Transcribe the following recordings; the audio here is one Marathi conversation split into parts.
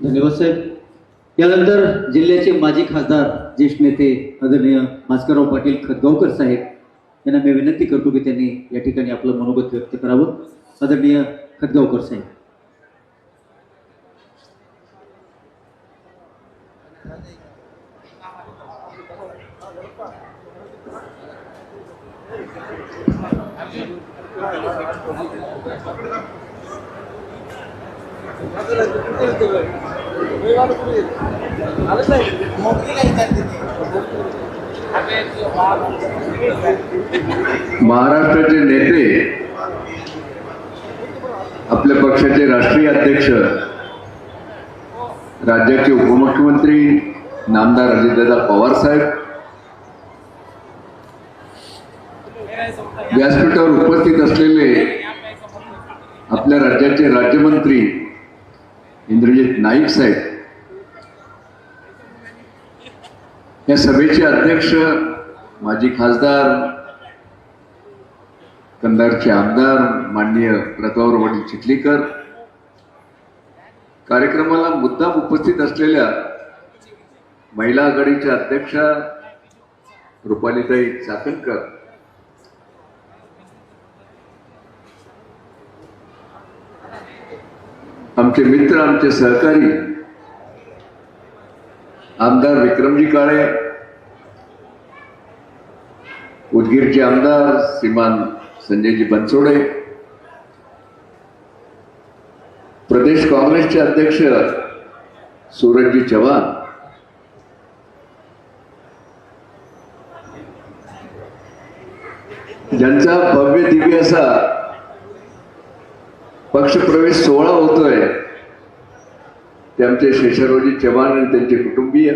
धन्यवाद साहेब. यानंतर जिल्ह्याचे माजी खासदार ज्येष्ठ नेते आदरणीय भास्करराव पाटील खतगावकर साहेब यांना मी विनंती करतो की त्यांनी या ठिकाणी आपलं मनोगत व्यक्त करावं. आदरणीय खतगावकर साहेब. महाराष्ट्राचे नेते आपल्या पक्षाचे राष्ट्रीय अध्यक्ष राज्याचे उपमुख्यमंत्री नामदार अजितदादा पवार साहेब व्यासपीठावर उपस्थित असलेले आपल्या राज्याचे राज्यमंत्री इंद्रजित नाईक साहेब. या सभेचे अध्यक्ष माजी खासदार कंधारचे आमदार माननीय प्रतावर वडील चिखलीकर. कार्यक्रमाला मुद्दाम उपस्थित असलेल्या महिला आघाडीच्या अध्यक्षा रुपालीताई चाकणकर. आमचे मित्र आमचे सहकारी आमदार विक्रमजी काळे उदगीरचे आमदार श्रीमान संजयजी बनसोडे प्रदेश काँग्रेसचे अध्यक्ष सूरजजी चव्हाण ज्यांचा भव्य दिव्य असा पक्षप्रवेश सोहळा होतोय. ते आमचे शेषारावजी चव्हाण आणि त्यांचे कुटुंबीय.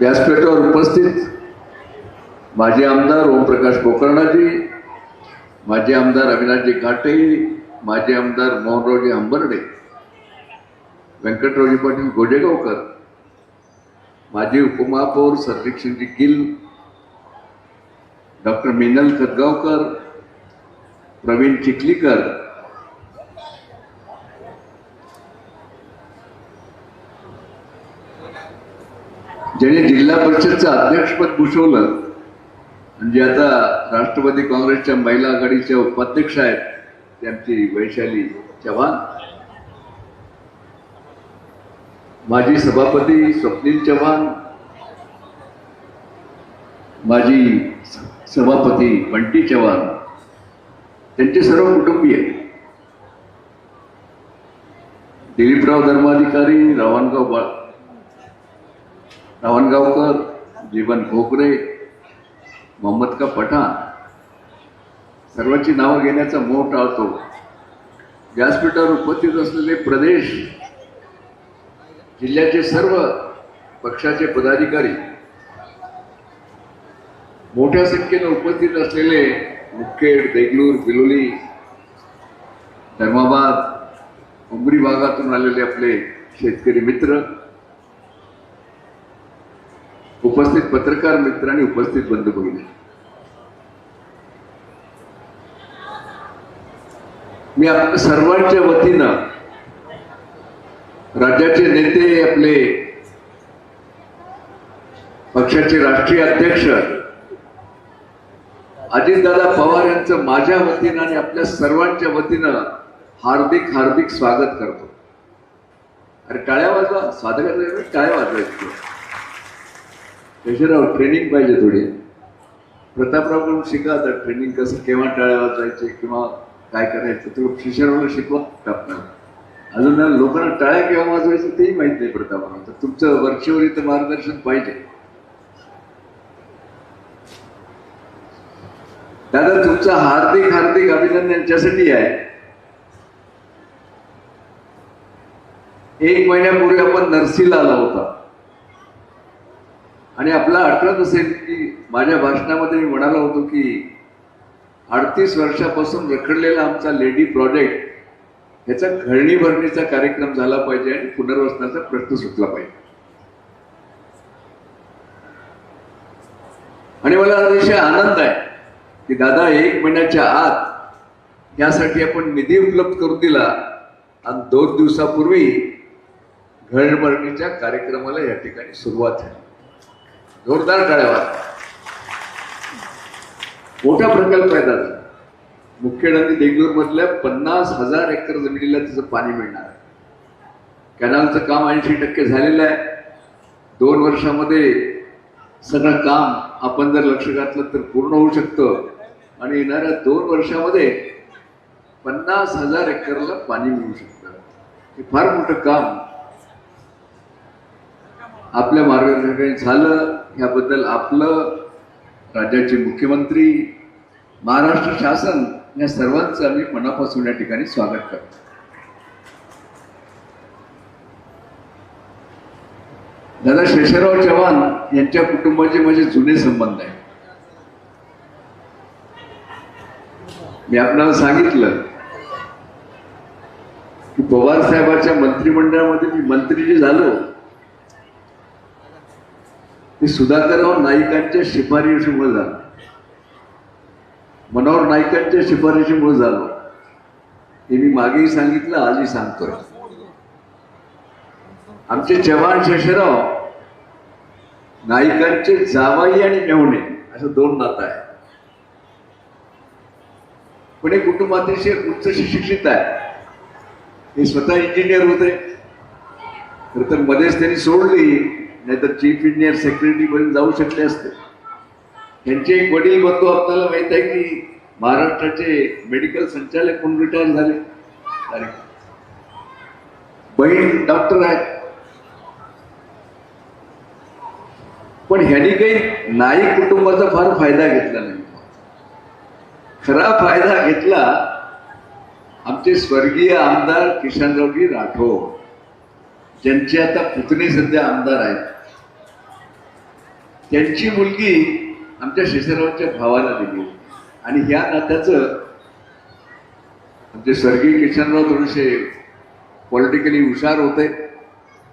व्यासपीठावर उपस्थित माजी आमदार ओमप्रकाश गोकर्णाजी माजी आमदार अविनाशजी घाटे माजी आमदार मोहनरावजी अंबर्डे व्यंकटरावजी पाटील गोजेगावकर माजी उपमहापौर सर्वेक्षणजी गिल डॉक्टर मिनल खतगावकर प्रवीण चिखलीकर ज्याने जिल्हा परिषदचं अध्यक्षपद भूषवलं म्हणजे आता राष्ट्रवादी काँग्रेसच्या महिला आघाडीच्या उपाध्यक्ष आहेत त्यांची वैशाली चव्हाण. माजी सभापती स्वप्नील चव्हाण. माजी सभापती बंटी चव्हाण त्यांचे सर्व कुटुंबीय. दिलीपराव धर्माधिकारी रावणगाव बा रावणगावकर जीवन खोकरे मोहम्मद का पठाण सर्वांची नावं घेण्याचा मोह टाळतो व्यासपीठावर उपस्थित असलेले प्रदेश जिल्ह्याचे सर्व पक्षाचे पदाधिकारी मोठ्या संख्येनं उपस्थित असलेले मुखेड देगलूर बिलोली धर्माबाद उमरी भागातून आलेले आपले शेतकरी मित्र उपस्थित पत्रकार मित्र आणि उपस्थित बंधू भगिनी. मी आपल्या सर्वांच्या वतीनं राज्याचे नेते आपले पक्षाचे राष्ट्रीय अध्यक्ष अजितदादा पवार यांचं माझ्या वतीनं आणि आपल्या सर्वांच्या वतीनं हार्दिक हार्दिक स्वागत करतो. अरे टाळ्या वाजवा. स्वागत टाळ्या वाजवायची यशराव ट्रेनिंग पाहिजे थोडी. प्रतापरावकडून शिका तर ट्रेनिंग कसं केव्हा टाळ्या वाजवायचे किंवा काय करायचं तो शिशरावला शिकवा टाकणार अजून लोकांना टाळ्या केव्हा वाजवायचं तेही माहीत नाही प्रतापराव. तर तुमचं वर्षभर मार्गदर्शन पाहिजे. दादा तुमचं हार्दिक हार्दिक अभिनंदन यांच्यासाठी आहे. एक महिन्यापूर्वी आपण नर्सीला आला होता. आणि आपला आठवत असेल की माझ्या भाषणामध्ये मी म्हणालो होतो की अडतीस वर्षापासून रखडलेला आमचा लेडी प्रोजेक्ट ह्याचा घळणी भरणीचा कार्यक्रम झाला पाहिजे आणि पुनर्वसनाचा प्रश्न सुटला पाहिजे. आणि मला अतिशय आनंद आहे. की दादा एक महिन्याच्या आत यासाठी आपण निधी उपलब्ध करून दिला. आणि दोन दिवसापूर्वी घरभरणीच्या कार्यक्रमाला या ठिकाणी सुरुवात झाली. जोरदार टाळ्यावर. मोठा प्रकल्प आहे दादा. मुखेड देगलूर मधल्या पन्नास हजार एकर जमिनीला तिचं पाणी मिळणार आहे. कॅनलचं काम ऐंशी टक्के झालेलं आहे. दोन वर्षामध्ये सगळं काम आपण जर लक्ष घातलं तर पूर्ण होऊ शकतं. आणि येणाऱ्या दोन वर्षामध्ये पन्नास हजार एकरला पाणी मिळू शकतं. हे फार मोठं काम आपल्या मार्गदर्शकाने झालं. याबद्दल आपलं राज्याचे मुख्यमंत्री महाराष्ट्र शासन या सर्वांचं आम्ही मनापासून या ठिकाणी स्वागत करतो. दादा शेषराव चव्हाण यांच्या कुटुंबाचे माझे जुने संबंध आहेत. मी आपल्याला सांगितलं की पवार साहेबांच्या मंत्रिमंडळामध्ये मी मंत्री जे झालो ते सुधाकरराव नाईकांच्या शिफारशीमुळे झालं. मनोहर नाईकांच्या शिफारशीमुळे झालो. हे मी मागेही सांगितलं आजही सांगतोय. आमचे चव्हाण शेषराव नाईकांचे जावाई आणि मेवणे असं दोन नातं आहे. पण हे कुटुंब अतिशय उच्च शिक्षित आहे. हे स्वतः इंजिनियर होते. खर तर मध्येच त्यांनी सोडली नाहीतर चीफ इंजिनियर सेक्रेटरी पर्यंत जाऊ शकले असते. त्यांचे एक वडील बंधू आपल्याला माहीत आहे की महाराष्ट्राचे मेडिकल संचालक म्हणून रिटायर झाले. अरे. बहीण डॉक्टर आहेत पण ह्यांनी काही नाईक कुटुंबाचा फार फायदा घेतला नाही. खरा फायदा घेतला आमचे स्वर्गीय आमदार किशनरावजी राठोड ज्यांचे आता पुतणे सध्या आमदार आहेत. त्यांची मुलगी आमच्या शेषरावच्या भावाला दिली. आणि ह्या नात्याचं आमचे स्वर्गीय किशनराव थोडेसे पॉलिटिकली हुशार होते.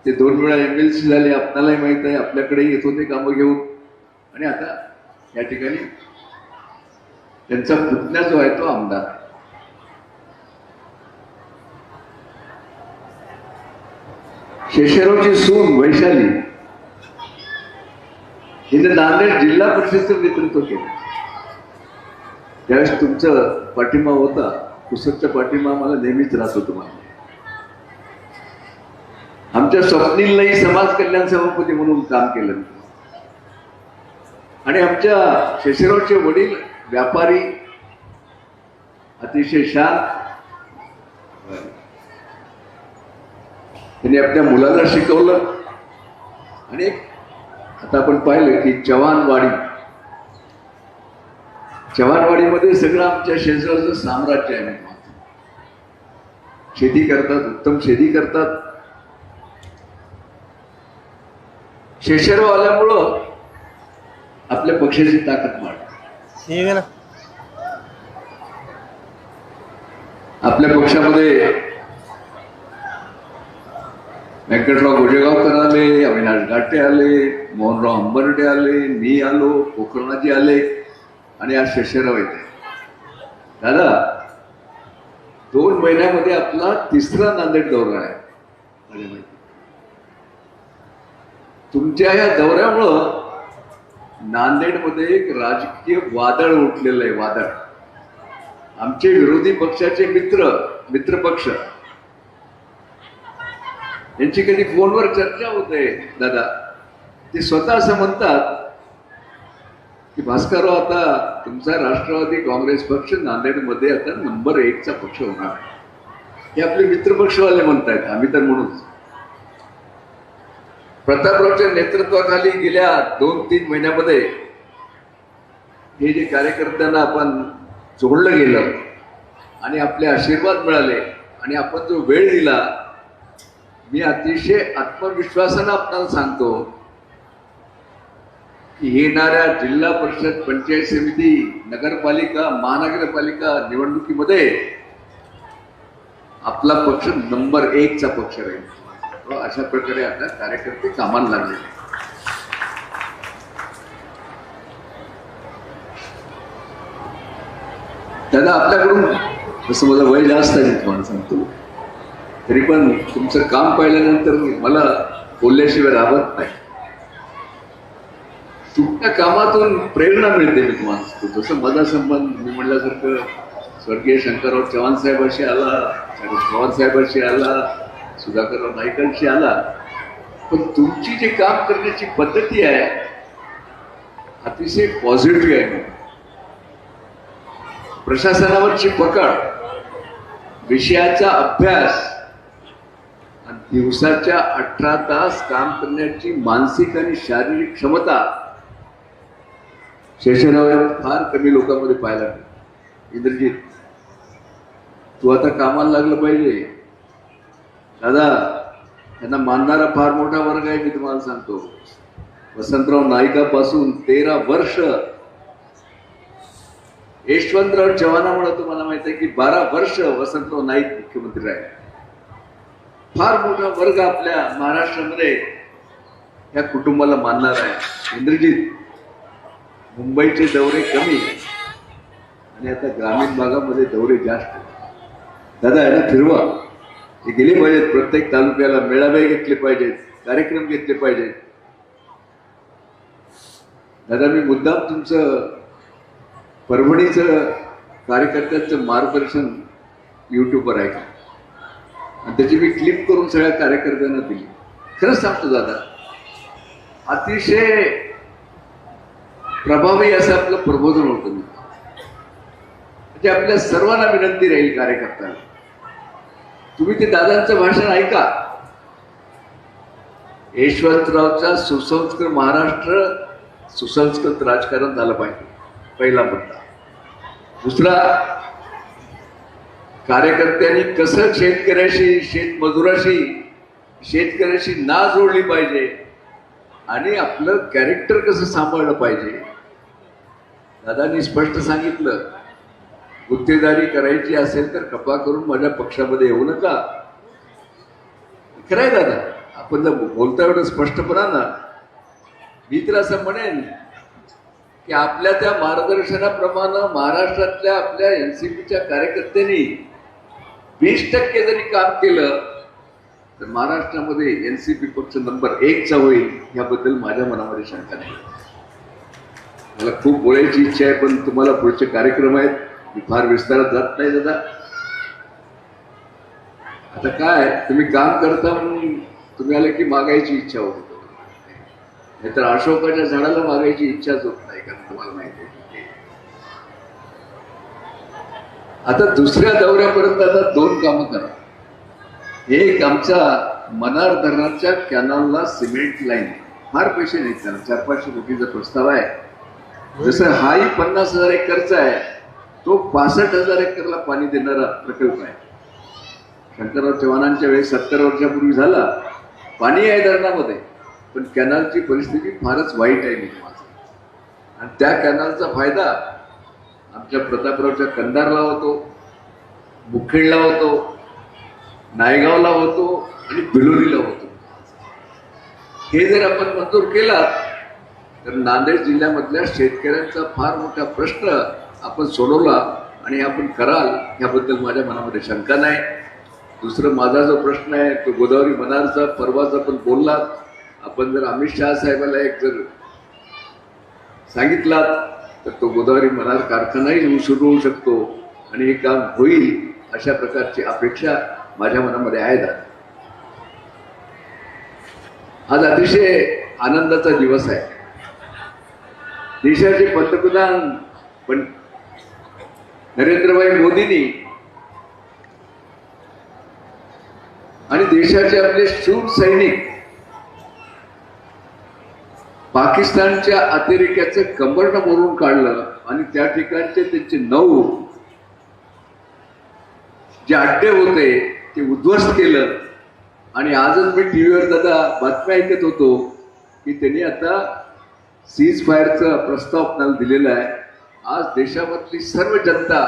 ते दोन वेळा एम एल सी झाले आपल्यालाही माहीत आहे आपल्याकडेही येत होते कामं घेऊन. आणि आता या ठिकाणी त्यांचा पुतण्या जो आहे तो आमदार. आहे. शेषरावची सून वैशाली. हिने नांदेड जिल्हा परिषदेचं नेतृत्व केलं. त्यावेळेस तुमचं पाठिंबा होता. पुस्तकचा पाठिंबा मला नेहमीच राहतो तुम्हाला आमच्या स्वप्नीललाही समाज कल्याण सभापती म्हणून काम केलं आणि आमच्या शेषरावचे वडील व्यापारी अतिशय शांत त्यांनी आपल्या मुलाला शिकवलं. आणि आता आपण पाहिलं की जवानवाडी. जवानवाडीमध्ये सगळं आमच्या शेजारचं साम्राज्य आहे शेती करतात उत्तम शेती करतात. शेषराव आल्यामुळं आपल्या पक्षाची ताकद वाढली ठीक आहे ना. आपल्या पक्षामध्ये व्यंकटराव गोजेगावकर आले अविनाश घाटे आले मोहनराव अंबर्डे आले मी आलो पोखरणाजी आले आणि आज शशेराव येते. दादा दोन महिन्यामध्ये आपला तिसरा नांदेड दौरा आहे. तुमच्या या दौऱ्यामुळं नांदेडमध्ये एक राजकीय वादळ उठलेलं आहे वादळ. आमचे विरोधी पक्षाचे मित्र मित्र पक्ष. यांची कधी फोनवर चर्चा होते दादा? ते स्वतः असं म्हणतात की भास्करराव आता तुमचा राष्ट्रवादी काँग्रेस पक्ष नांदेडमध्ये आता नंबर एकचा पक्ष होणार. हे आपले मित्रपक्षवाले म्हणतायत आम्ही तर म्हणून प्रतापरावच्या नेतृत्वाखाली गेल्या दोन तीन महिन्यामध्ये हे जे कार्यकर्त्यांना आपण जोडलं गेलं आणि आपले आशीर्वाद मिळाले आणि आपण जो वेळ दिला मी अतिशय आत्मविश्वासानं आपल्याला सांगतो की येणाऱ्या जिल्हा परिषद पंचायत समिती नगरपालिका महानगरपालिका निवडणुकीमध्ये आपला पक्ष नंबर एकचा पक्ष राहील. व अशा प्रकारे आता कार्यकर्ते कामाला लागले. दादा आपल्याकडून जसं माझं वय जास्त आहे तुम्हाला सांगतो. तरी पण तुमचं काम पाहिल्यानंतर मला बोलल्याशिवाय राहत नाही. तुमच्या कामातून प्रेरणा मिळते मी तुम्हाला सांगतो. जसं माझा संबंध मी म्हटल्यासारखं स्वर्गीय शंकरराव चव्हाण साहेबांशी आला शरद पवार साहेबांशी आला सुधाकरराव नाईकांशी आला पण तुमची जी काम करण्याची पद्धती आहे अतिशय पॉझिटिव्ह आहे. प्रशासनावरची पकड विषयाचा अभ्यास आणि दिवसाच्या अठरा तास काम करण्याची मानसिक आणि शारीरिक क्षमता शेषराव फार कमी लोकांमध्ये पाहायला इंद्रजीत तू आता कामाला लागलं पाहिजे. दादा त्यांना मानणारा फार मोठा वर्ग आहे मी तुम्हाला सांगतो. वसंतराव नाईकापासून तेरा वर्ष यशवंतराव चव्हाणामुळे तुम्हाला माहीत आहे की बारा वर्ष वसंतराव नाईक मुख्यमंत्री राहिले. फार मोठा वर्ग आपल्या महाराष्ट्रामध्ये या कुटुंबाला मानणार आहे. इंद्रजीत मुंबईचे दौरे कमी आणि आता ग्रामीण भागामध्ये दौरे जास्त. दादा याला फिरवा. हे गेले पाहिजेत. प्रत्येक तालुक्याला मेळावे घेतले पाहिजेत. कार्यक्रम घेतले पाहिजेत. दादा मी मुद्दाम तुमचं परभणीचं कार्यकर्त्यांचं मार्गदर्शन युट्यूबवर आहे आणि त्याची मी क्लिप करून सगळ्या कार्यकर्त्यांना दिली. खरंच सांगतो दादा अतिशय प्रभावी असं आपलं प्रबोधन होतं. मी म्हणजे आपल्या सर्वांना विनंती राहील कार्यकर्त्यांना. तुम्ही ते दादांचं भाषण ऐका. यशवंतरावचा सुसंस्कृत महाराष्ट्र सुसंस्कृत राजकारण झालं पाहिजे पहिला मुद्दा. दुसरा कार्यकर्त्यांनी कसं शेतकऱ्याशी शेतमजुराशी शेतकऱ्याशी ना जोडली पाहिजे आणि आपलं कॅरेक्टर कसं सांभाळलं पाहिजे दादांनी स्पष्ट सांगितलं. गुत्तेदारी करायची असेल तर कपा करून माझ्या पक्षामध्ये येऊ नका. खरंय दादा आपण जर बोलता एवढं स्पष्टपणा ना मी तर असं म्हणेन की आपल्या त्या मार्गदर्शनाप्रमाणे महाराष्ट्रातल्या आपल्या एन सी पीच्या कार्यकर्त्यांनी वीस टक्के जरी काम केलं तर महाराष्ट्रामध्ये एन सी पी पक्ष नंबर एकचा होईल याबद्दल माझ्या मनामध्ये शंका नाही. मला खूप बोलायची इच्छा आहे पण तुम्हाला पुढचे कार्यक्रम आहेत. मी फार विस्तारात जात नाही दादा. आता काय तुम्ही काम करता म्हणून तुम्ही आले की मागायची इच्छा होत. नाहीतर अशोकाच्या झाडाला मागायची इच्छाच होत नाही कारण तुम्हाला माहिती आहे. आता दुसऱ्या दौऱ्यापर्यंत आता दोन कामं करा. एक आमच्या मनार धरणाच्या कॅनलला सिमेंट लाईन. फार पैसे नाहीत त्याला चार पाचशे कोटीचा प्रस्ताव आहे. जसं हाही पन्नास हजार एकरचा आहे तो पासष्ट हजार एकरला पाणी देणारा प्रकल्प आहे. शंकरराव चव्हाणांच्या वेळेस सत्तर वर्षापूर्वी झाला. पाणी आहे धरणामध्ये पण कॅनलची परिस्थिती फारच वाईट आहे माझं. आणि त्या कॅनलचा फायदा आमच्या प्रतापरावच्या कंधारला होतो मुखेडला होतो नायगावला होतो आणि बिलोलीला होतो. हे जर आपण मंजूर केला तर नांदेड जिल्ह्यामधल्या शेतकऱ्यांचा फार मोठा प्रश्न आपण सोडवला आणि आपण कराल ह्याबद्दल माझ्या मनामध्ये शंका नाही. दुसरं माझा जो प्रश्न आहे तो गोदावरी मनारचा परवाच आपण बोललात. आपण जर अमित शहा साहेबाला एक जर सांगितलात तर तो गोदावरी मनार कारखानाही सुरू होऊ शकतो. आणि हे काम होईल अशा प्रकारची अपेक्षा माझ्या मनामध्ये आहे दादा. आज अतिशय आनंदाचा दिवस आहे. देशाचे पंतप्रधान पण नरेंद्रभाई मोदींनी आणि देशाचे आपले शूर सैनिक पाकिस्तानच्या अतिरेक्याचं कंबरनं मोडून काढलं आणि त्या ठिकाणचे त्यांचे नऊ जे अड्डे होते ते उद्ध्वस्त केलं. आणि आजच मी टी व्हीवर दादा बातम्या ऐकत होतो की त्यांनी आता सीज फायरचा प्रस्ताव आपल्याला दिलेला आहे. आज देशामधली सर्व जनता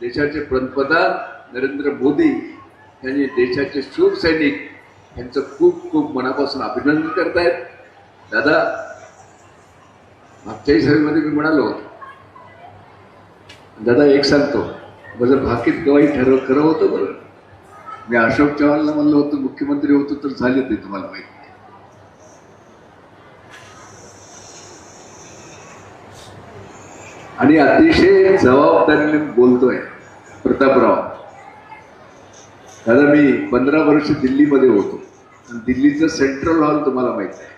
देशाचे पंतप्रधान नरेंद्र मोदी यांनी देशाचे शिवसैनिक सैनिक यांचं खूप खूप मनापासून अभिनंदन करतायत. दादा मागच्याही सभेमध्ये मी म्हणालो दादा एक सांगतो. माझं भाकीत गवाही ठरव खरं होतं बरं. मी अशोक चव्हाणला म्हणलं होतं मुख्यमंत्री होतो तर झाले ते तुम्हाला माहिती. आणि अतिशय जबाबदारीने बोलतोय प्रतापराव. दादा मी पंधरा वर्ष दिल्लीमध्ये होतो. आणि दिल्लीचं सेंट्रल हॉल तुम्हाला माहिती आहे.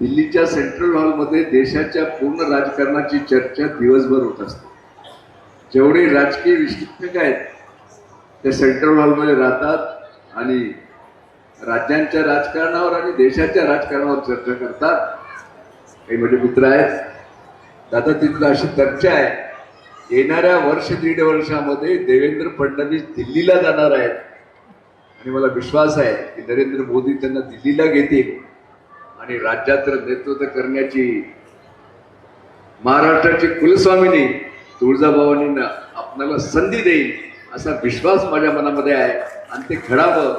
दिल्लीच्या सेंट्रल हॉलमध्ये देशाच्या पूर्ण राजकारणाची चर्चा दिवसभर होत असते. जेवढे राजकीय विश्लेषक आहेत ते सेंट्रल हॉलमध्ये राहतात आणि राज्यांच्या राजकारणावर आणि देशाच्या राजकारणावर चर्चा करतात. काही माझे मित्र आहेत दादा तिथलं अशी चर्चा आहे. येणाऱ्या वर्ष दीड वर्षामध्ये देवेंद्र फडणवीस दिल्लीला जाणार आहेत. आणि मला विश्वास आहे की नरेंद्र मोदी त्यांना दिल्लीला घेतील आणि राज्याचं नेतृत्व करण्याची महाराष्ट्राची कुलस्वामिनी तुळजाभवानींना आपल्याला संधी देईल असा विश्वास माझ्या मनामध्ये आहे. आणि ते घडावं.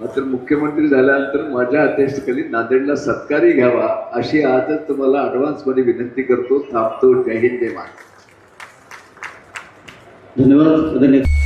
मात्र मुख्यमंत्री झाल्यानंतर माझ्या अध्यक्षतेखाली नांदेडला सत्कारही घ्यावा अशी आजच तुम्हाला ॲडव्हान्समध्ये विनंती करतो. थांबतो. जय हिंद जय महाराज धन्यवाद. धन्यवाद.